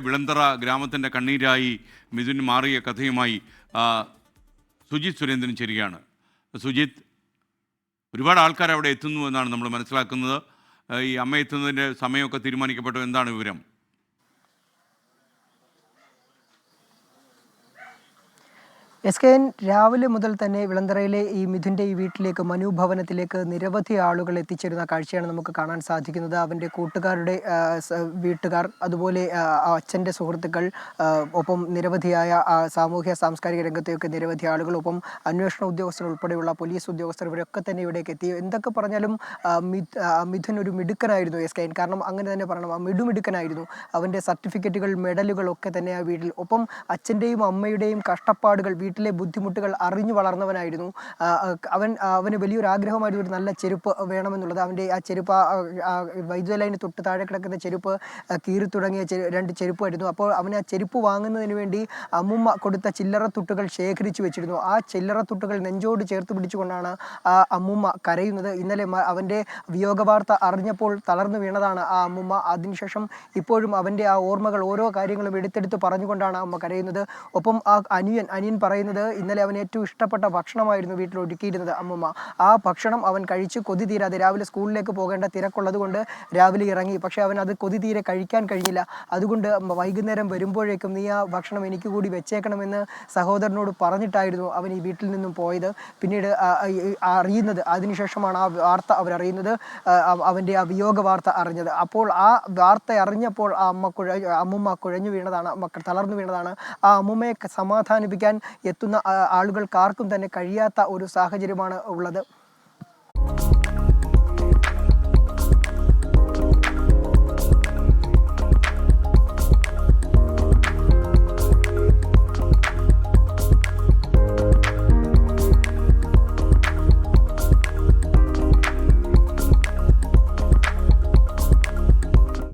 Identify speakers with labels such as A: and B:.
A: വിളന്തറ ഗ്രാമത്തിന്റെ കണ്ണീരായി മിഥുൻ മാറിയ കഥയുമായി സുജിത് സുരേന്ദ്രൻ ചേരുകയാണ്. സുജിത് ഒരുപാട് ആൾക്കാർ അവിടെ എത്തുന്നു എന്നാണ് നമ്മൾ മനസ്സിലാക്കുന്നത്. ഈ അമ്മ എത്തുന്നതിന്റെ സമയമൊക്കെ തീരുമാനിക്കപ്പെട്ടു. എന്താണ് വിവരം?
B: എസ് കെ എൻ രാവിലെ മുതൽ തന്നെ വിളന്തറയിലെ ഈ മിഥുന്റെ ഈ വീട്ടിലേക്ക് മനു ഭവനത്തിലേക്ക് നിരവധി ആളുകൾ എത്തിച്ചേരുന്ന കാഴ്ചയാണ് നമുക്ക് കാണാൻ സാധിക്കുന്നത്. അവന്റെ കൂട്ടുകാരുടെ വീട്ടുകാർ അതുപോലെ അച്ഛന്റെ സുഹൃത്തുക്കൾ ഒപ്പം നിരവധിയായ സാമൂഹ്യ സാംസ്കാരിക രംഗത്തെയൊക്കെ നിരവധി ആളുകൾ ഒപ്പം അന്വേഷണ ഉദ്യോഗസ്ഥർ ഉൾപ്പെടെയുള്ള പോലീസ് ഉദ്യോഗസ്ഥർ ഇവരൊക്കെ തന്നെ ഇവിടേക്ക് എത്തി. എന്തൊക്കെ പറഞ്ഞാലും മിഥുൻ ഒരു മിടുക്കനായിരുന്നു എസ് കെ എൻ. കാരണം അങ്ങനെ തന്നെ പറയണം ആ മിടുമിടുക്കനായിരുന്നു. അവന്റെ സർട്ടിഫിക്കറ്റുകൾ മെഡലുകളൊക്കെ തന്നെ ആ വീട്ടിൽ. ഒപ്പം അച്ഛന്റെയും അമ്മയുടെയും കഷ്ടപ്പാടുകൾ വീട്ടിലെ ബുദ്ധിമുട്ടുകൾ അറിഞ്ഞു വളർന്നവനായിരുന്നു. അവൻ അവന് വലിയൊരു ആഗ്രഹമായിരുന്നു ഒരു നല്ല ചെരുപ്പ് വേണമെന്നുള്ളത്. അവന്റെ ആ ചെരുപ്പ് വൈദ്യുത ലൈന് തൊട്ട് താഴെ കിടക്കുന്ന ചെരുപ്പ് കീറി തുടങ്ങിയ രണ്ട് ചെരുപ്പായിരുന്നു അപ്പോൾ അവന് ആ ചെരുപ്പ് വാങ്ങുന്നതിന് വേണ്ടി അമ്മുമ്മ കൊടുത്ത ചില്ലറ തുട്ടുകൾ ശേഖരിച്ചു വെച്ചിരുന്നു. ആ ചില്ലറ തുട്ടുകൾ നെഞ്ചോട് ചേർത്ത് പിടിച്ചുകൊണ്ടാണ് ആ അമ്മുമ്മ കരയുന്നത്. ഇന്നലെ അവന്റെ വിയോഗവാർത്ത അറിഞ്ഞപ്പോൾ തളർന്നു വീണതാണ് ആ അമ്മുമ്മ. അതിനുശേഷം ഇപ്പോഴും അവന്റെ ആ ഓർമ്മകൾ ഓരോ കാര്യങ്ങളും എടുത്തെടുത്ത് പറഞ്ഞുകൊണ്ടാണ് അമ്മ കരയുന്നത്. ഒപ്പം ആ അനിയൻ അനിയൻ പറയുന്നത് ഇന്നലെ അവൻ ഏറ്റവും ഇഷ്ടപ്പെട്ട ഭക്ഷണമായിരുന്നു വീട്ടിൽ ഒരുക്കിയിരുന്നത് അമ്മമ്മ. ആ ഭക്ഷണം അവൻ കഴിച്ച് കൊതി തീരാതെ രാവിലെ സ്കൂളിലേക്ക് പോകേണ്ട തിരക്കുള്ളത് കൊണ്ട് രാവിലെ ഇറങ്ങി. പക്ഷേ അവൻ അത് കൊതി തീരെ കഴിക്കാൻ കഴിഞ്ഞില്ല. അതുകൊണ്ട് വൈകുന്നേരം വരുമ്പോഴേക്കും നീ ആ ഭക്ഷണം എനിക്ക് കൂടി വെച്ചേക്കണമെന്ന് സഹോദരനോട് പറഞ്ഞിട്ടായിരുന്നു അവൻ ഈ വീട്ടിൽ നിന്നും പോയത്. പിന്നീട് അറിയുന്നത് അതിനുശേഷമാണ് ആ വാർത്ത അവരറിയുന്നത് അവന്റെ ആ വിയോഗ വാർത്ത അറിഞ്ഞത്. അപ്പോൾ ആ വാർത്ത അറിഞ്ഞപ്പോൾ ആ അമ്മ കുഴ അമ്മുമ്മ കുഴഞ്ഞു വീണതാണ് തളർന്നു വീണതാണ്. ആ അമ്മുമ്മയെ സമാധാനിപ്പിക്കാൻ എത്തുന്ന ആളുകൾക്കാർക്കും തന്നെ കഴിയാത്ത ഒരു സാഹചര്യമാണ് ഉള്ളത്.